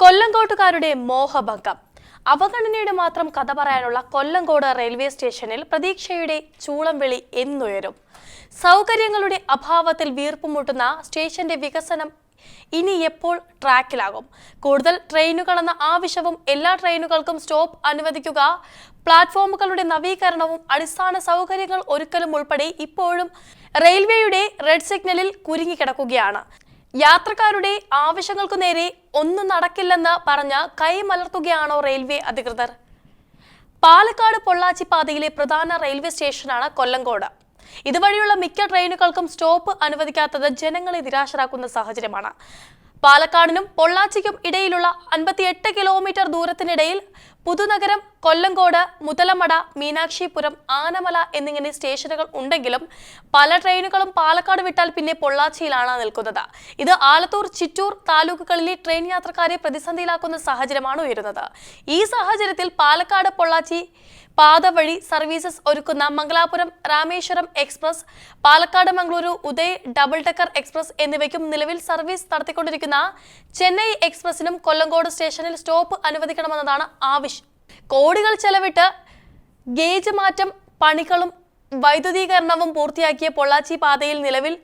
കൊല്ലങ്കോട്ടുകാരുടെ മോഹഭംഗം. അവഗണനയുടെ മാത്രം കഥ പറയാനുള്ള കൊല്ലങ്കോട് റെയിൽവേ സ്റ്റേഷനിൽ പ്രതീക്ഷയുടെ ചൂളം വിളി എന്നുയരും. സൗകര്യങ്ങളുടെ അഭാവത്തിൽ വീർപ്പുമുട്ടുന്ന സ്റ്റേഷന്റെ വികസനം ഇനി എപ്പോൾ ട്രാക്കിലാകും? കൂടുതൽ ട്രെയിനുകളെന്ന ആവശ്യവും എല്ലാ ട്രെയിനുകൾക്കും സ്റ്റോപ്പ് അനുവദിക്കുക പ്ലാറ്റ്ഫോമുകളുടെ നവീകരണവും അടിസ്ഥാന സൗകര്യങ്ങൾ ഒരുക്കലും ഉൾപ്പെടെ ഇപ്പോഴും റെയിൽവേയുടെ റെഡ് സിഗ്നലിൽ കുരുങ്ങിക്കിടക്കുകയാണ്. യാത്രക്കാരുടെ ആവശ്യങ്ങൾക്കു നേരെ ഒന്നും നടക്കില്ലെന്ന് പറഞ്ഞ് കൈമലർത്തുകയാണോ റെയിൽവേ അധികൃതർ? പാലക്കാട് പൊള്ളാച്ചി പാതയിലെ പ്രധാന റെയിൽവേ സ്റ്റേഷനാണ് കൊല്ലങ്കോട്. ഇതുവഴിയുള്ള മിക്ക ട്രെയിനുകൾക്കും സ്റ്റോപ്പ് അനുവദിക്കാത്തത് ജനങ്ങളെ നിരാശരാക്കുന്ന സാഹചര്യമാണ്. പാലക്കാടിനും പൊള്ളാച്ചിക്കും ഇടയിലുള്ള അൻപത്തിയെട്ട് കിലോമീറ്റർ ദൂരത്തിനിടയിൽ പുതുനഗരം കൊല്ലങ്കോട് മുതലമട മീനാക്ഷിപുരം ആനമല എന്നിങ്ങനെ സ്റ്റേഷനുകൾ ഉണ്ടെങ്കിലും പല ട്രെയിനുകളും പാലക്കാട് വിട്ടാൽ പിന്നെ പൊള്ളാച്ചിയിലാണ് നിൽക്കുന്നത്. ഇത് ആലത്തൂർ ചിറ്റൂർ താലൂക്കുകളിലെ ട്രെയിൻ യാത്രക്കാരെ പ്രതിസന്ധിയിലാക്കുന്ന സാഹചര്യമാണ് ഉയരുന്നത്. ഈ സാഹചര്യത്തിൽ പാലക്കാട് പൊള്ളാച്ചി പാത വഴി സർവീസസ് ഒരുക്കുന്ന Mangalapuram Rameswaram express Palakkad Mangaluru Uday double decker express എന്നിവയ്ക്കും നിലവിൽ സർവീസ് നടത്തിക്കൊണ്ടിരിക്കുന്ന ചെന്നൈ എക്സ്പ്രസിനും കൊല്ലങ്കോട് സ്റ്റേഷനിൽ സ്റ്റോപ്പ് അനുവദിക്കണമെന്നതാണ് ആവശ്യം. കോടികൾ ചെലവിട്ട് ഗേജ് മാറ്റം പണികളും വൈദ്യുതീകരണവും പൂർത്തിയാക്കിയ പൊള്ളാച്ചി പാതയിൽ നിലവിൽ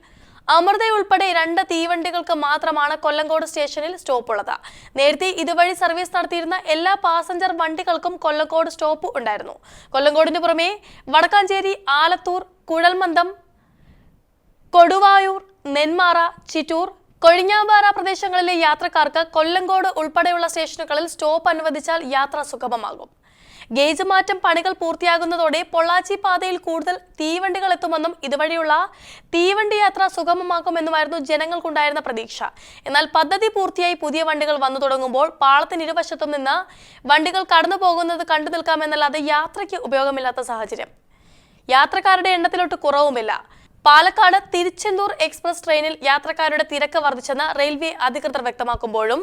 അമൃത ഉൾപ്പെടെ രണ്ട് തീവണ്ടികൾക്ക് മാത്രമാണ് കൊല്ലങ്കോട് സ്റ്റേഷനിൽ സ്റ്റോപ്പ് ഉള്ളത് നേരത്തെ ഇതുവഴി സർവീസ് നടത്തിയിരുന്ന എല്ലാ പാസഞ്ചർ വണ്ടികൾക്കും കൊല്ലങ്കോട് സ്റ്റോപ്പ് ഉണ്ടായിരുന്നു. കൊല്ലങ്കോടിന് പുറമെ വടക്കാഞ്ചേരി ആലത്തൂർ കുഴൽമന്ദം കൊടുവായൂർ നെന്മാറ ചിറ്റൂർ കൊഴിഞ്ഞാമ്പാറ പ്രദേശങ്ങളിലെ യാത്രക്കാർക്ക് കൊല്ലങ്കോട് ഉൾപ്പെടെയുള്ള സ്റ്റേഷനുകളിൽ സ്റ്റോപ്പ് അനുവദിച്ചാൽ യാത്ര സുഗമമാകും. ഗേജ് മാറ്റം പണികൾ പൂർത്തിയാകുന്നതോടെ പൊള്ളാച്ചി പാതയിൽ കൂടുതൽ തീവണ്ടികൾ എത്തുമെന്നും ഇതുവഴിയുള്ള തീവണ്ടി യാത്ര സുഗമമാക്കുമെന്നുമായിരുന്നു ജനങ്ങൾക്കുണ്ടായിരുന്ന പ്രതീക്ഷ. എന്നാൽ പദ്ധതി പൂർത്തിയായി പുതിയ വണ്ടികൾ വന്നു തുടങ്ങുമ്പോൾ പാളത്തിന് ഇരുവശത്തും നിന്ന് വണ്ടികൾ കടന്നു പോകുന്നത് കണ്ടു നിൽക്കാമെന്നല്ലാതെ യാത്രയ്ക്ക് ഉപയോഗമില്ലാത്ത സാഹചര്യം. യാത്രക്കാരുടെ എണ്ണത്തിലൊട്ട് കുറവുമില്ല. പാലക്കാട് തിരുച്ചെന്തൂർ എക്സ്പ്രസ് ട്രെയിനിൽ യാത്രക്കാരുടെ തിരക്ക് വർദ്ധിച്ചെന്ന് റെയിൽവേ അധികൃതർ വ്യക്തമാക്കുമ്പോഴും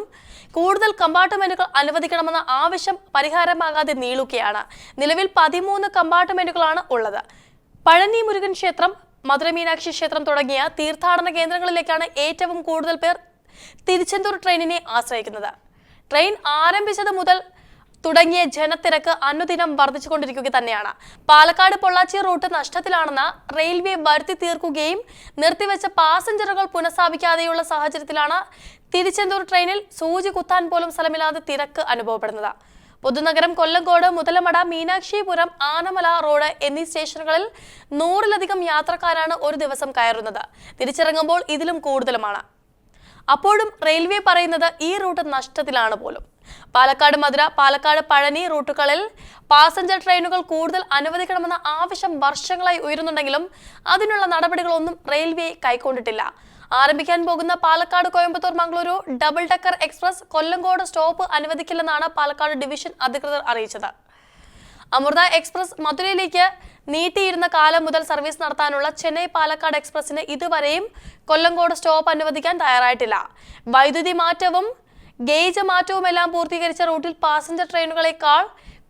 കൂടുതൽ കമ്പാർട്ട്മെന്റുകൾ അനുവദിക്കണമെന്ന ആവശ്യം പരിഹാരമാകാതെ നീളുകയാണ്. നിലവിൽ പതിമൂന്ന് കമ്പാർട്ട്മെന്റുകളാണ് ഉള്ളത്. പഴനി മുരുകൻ ക്ഷേത്രം മധുരമീനാക്ഷി ക്ഷേത്രം തുടങ്ങിയ തീർത്ഥാടന കേന്ദ്രങ്ങളിലേക്കാണ് ഏറ്റവും കൂടുതൽ പേർ തിരുച്ചെന്തൂർ ട്രെയിനിനെ ആശ്രയിക്കുന്നത്. ട്രെയിൻ ആരംഭിച്ചത് മുതൽ തുടങ്ങിയ ജനത്തിരക്ക് അനുദിനം വർദ്ധിച്ചുകൊണ്ടിരിക്കുക തന്നെയാണ്. പാലക്കാട് പൊള്ളാച്ചി റൂട്ട് നഷ്ടത്തിലാണെന്ന് റെയിൽവേ വരുത്തി തീർക്കുകയും നിർത്തിവെച്ച പാസഞ്ചറുകൾ പുനഃസ്ഥാപിക്കാതെയുള്ള സാഹചര്യത്തിലാണ് തിരുച്ചെന്തൂർ ട്രെയിനിൽ സൂചി കുത്താൻ പോലും സ്ഥലമില്ലാതെ തിരക്ക് അനുഭവപ്പെടുന്നത്. പുതുനഗരം കൊല്ലങ്കോട് മുതലമട മീനാക്ഷിപുരം ആനമല റോഡ് എന്നീ സ്റ്റേഷനുകളിൽ നൂറിലധികം യാത്രക്കാരാണ് ഒരു ദിവസം കയറുന്നത്. തിരിച്ചിറങ്ങുമ്പോൾ ഇതിലും കൂടുതലുമാണ്. അപ്പോഴും റെയിൽവേ പറയുന്നത് ഈ റൂട്ട് നഷ്ടത്തിലാണ് പോലും. പാലക്കാട് മധുര പാലക്കാട് പഴനി റൂട്ടുകളിൽ പാസഞ്ചർ ട്രെയിനുകൾ കൂടുതൽ അനുവദിക്കണമെന്ന ആവശ്യം വർഷങ്ങളായി ഉയരുന്നുണ്ടെങ്കിലും അതിനുള്ള നടപടികളൊന്നും റെയിൽവേ കൈക്കൊണ്ടിട്ടില്ല. ആരംഭിക്കാൻ പോകുന്ന Palakkad Coimbatore Mangaluru double decker express Kollengode stop അനുവദിക്കില്ലെന്നാണ് Palakkad division അധികൃതർ അറിയിച്ചത്. അമൃത എക്സ്പ്രസ് മധുരയിലേക്ക് നീട്ടിയിരുന്ന കാലം മുതൽ സർവീസ് നടത്താനുള്ള ചെന്നൈ പാലക്കാട് എക്സ്പ്രസിന് ഇതുവരെയും കൊല്ലങ്കോട് സ്റ്റോപ്പ് അനുവദിക്കാൻ തയ്യാറായിട്ടില്ല. വൈദ്യുതി മാറ്റവും ഗേജ് മാറ്റവുമെല്ലാം പൂർത്തീകരിച്ച റൂട്ടിൽ പാസഞ്ചർ ട്രെയിനുകളെക്കാൾ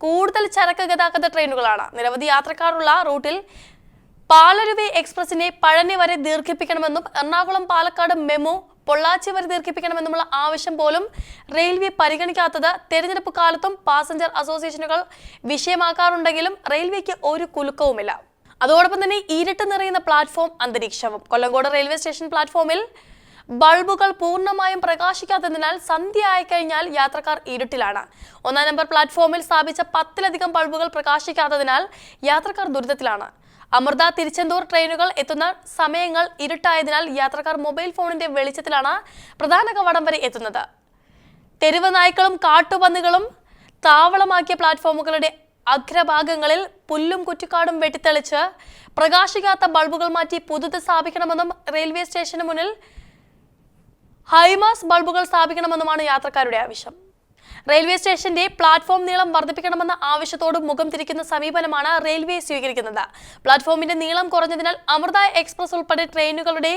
കൂടുതൽ ചരക്ക് ഗതാഗത ട്രെയിനുകളാണ്. നിരവധി യാത്രക്കാരുള്ള റൂട്ടിൽ പാലരുവി എക്സ്പ്രസിനെ പഴനി വരെ ദീർഘിപ്പിക്കണമെന്നും എറണാകുളം പാലക്കാട് മെമു പൊള്ളാച്ചി വരെ ദീർഘിപ്പിക്കണമെന്നുമുള്ള ആവശ്യം പോലും റെയിൽവേ പരിഗണിക്കാത്തത് തെരഞ്ഞെടുപ്പ് കാലത്തും പാസഞ്ചർ അസോസിയേഷനുകൾ വിഷയമാക്കാറുണ്ടെങ്കിലും റെയിൽവേക്ക് ഒരു കുലുക്കവുമില്ല. അതോടൊപ്പം തന്നെ ഇരട്ട നിറയുന്ന പ്ലാറ്റ്ഫോം അന്തരീക്ഷവും. കൊല്ലങ്കോട് റെയിൽവേ സ്റ്റേഷൻ പ്ലാറ്റ്ഫോമിൽ ബൾബുകൾ പൂർണമായും പ്രകാശിക്കാത്തതിനാൽ സന്ധ്യ ആയിക്കഴിഞ്ഞാൽ യാത്രക്കാർ ഇരുട്ടിലാണ്. ഒന്നാം നമ്പർ പ്ലാറ്റ്ഫോമിൽ സ്ഥാപിച്ച പത്തിലധികം ബൾബുകൾ പ്രകാശിക്കാത്തതിനാൽ യാത്രക്കാർ ദുരിതത്തിലാണ്. അമൃത തിരുച്ചെന്തൂർ ട്രെയിനുകൾ എത്തുന്ന സമയങ്ങൾ ഇരുട്ടായതിനാൽ യാത്രക്കാർ മൊബൈൽ ഫോണിന്റെ വെളിച്ചത്തിലാണ് പ്രധാന കവാടം വരെ എത്തുന്നത്. തെരുവ് നായ്ക്കളും കാട്ടുപന്നികളും താവളമാക്കിയ പ്ലാറ്റ്ഫോമുകളുടെ അഗ്രഭാഗങ്ങളിൽ പുല്ലും കുറ്റിക്കാടും വെട്ടിത്തെളിച്ച് പ്രകാശിക്കാത്ത ബൾബുകൾ മാറ്റി പുതുത് സ്ഥാപിക്കണമെന്നും റെയിൽവേ സ്റ്റേഷന് മുന്നിൽ ഹൈമാസ് ബൾബുകൾ സ്ഥാപിക്കണമെന്നുമാണ് യാത്രക്കാരുടെ ആവശ്യം. റെയിൽവേ സ്റ്റേഷന്റെ പ്ലാറ്റ്ഫോം നീളം വർദ്ധിപ്പിക്കണമെന്ന ആവശ്യത്തോട് മുഖം തിരിക്കുന്ന സമീപനമാണ് റെയിൽവേ സ്വീകരിക്കുന്നത്. പ്ലാറ്റ്ഫോമിന്റെ നീളം കുറഞ്ഞതിനാൽ അമൃത എക്സ്പ്രസ് ഉൾപ്പെടെ ട്രെയിനുകളുടെ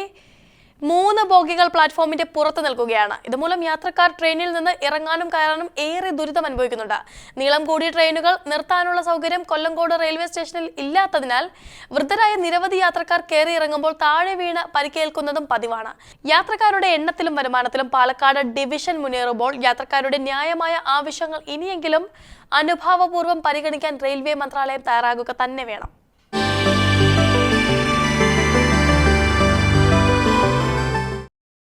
മൂന്ന് ബോഗികൾ പ്ലാറ്റ്ഫോമിന്റെ പുറത്ത് നിൽക്കുകയാണ്. ഇതുമൂലം യാത്രക്കാർ ട്രെയിനിൽ നിന്ന് ഇറങ്ങാനും കയറാനും ഏറെ ദുരിതം അനുഭവിക്കുന്നുണ്ട്. നീളം കൂടിയ ട്രെയിനുകൾ നിർത്താനുള്ള സൗകര്യം കൊല്ലംകോട് റെയിൽവേ സ്റ്റേഷനിൽ ഇല്ലാത്തതിനാൽ വൃദ്ധരായ നിരവധി യാത്രക്കാർ കയറി ഇറങ്ങുമ്പോൾ താഴെ വീണ് പരിക്കേൽക്കുന്നതും പതിവാണ്. യാത്രക്കാരുടെ എണ്ണത്തിലും വരുമാനത്തിലും പാലക്കാട് ഡിവിഷൻ മുന്നേറുമ്പോൾ യാത്രക്കാരുടെ ന്യായമായ ആവശ്യങ്ങൾ ഇനിയെങ്കിലും അനുഭാവപൂർവം പരിഗണിക്കാൻ റെയിൽവേ മന്ത്രാലയം തയ്യാറാകുക തന്നെ വേണം.